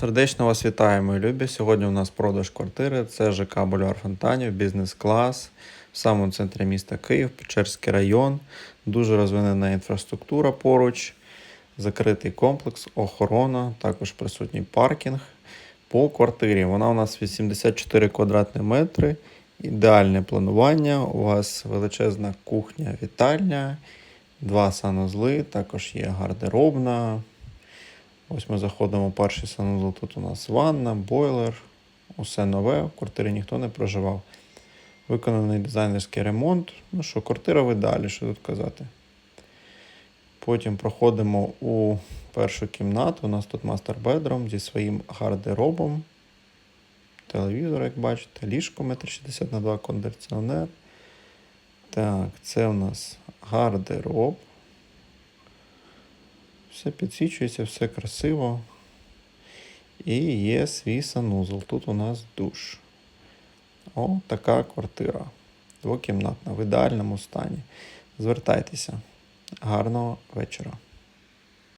Сердечно вас вітаю, мої любі. Сьогодні у нас продаж квартири. Це ЖК Бульвар Фонтанів, бізнес-клас в самому центрі міста Київ, Печерський район. Дуже розвинена інфраструктура поруч, закритий комплекс, охорона, також присутній паркінг. По квартирі вона у нас 84 квадратні метри. Ідеальне планування. У вас величезна кухня, вітальня, два санузли, також є гардеробна. Ось ми заходимо в перший санузел. Тут у нас ванна, бойлер, усе нове. В квартирі ніхто не проживав. Виконаний дизайнерський ремонт. Ну що, квартира в ідеалі, що тут казати. Потім проходимо у першу кімнату. У нас тут мастер бедром зі своїм гардеробом. Телевізор, як бачите, ліжко 1,60 на 2 кондиціонер. Так, це у нас гардероб. Все підсвічується, все красиво. І є свій санузел. Тут у нас душ. О, така квартира. Двокімнатна, в ідеальному стані. Звертайтеся. Гарного вечора.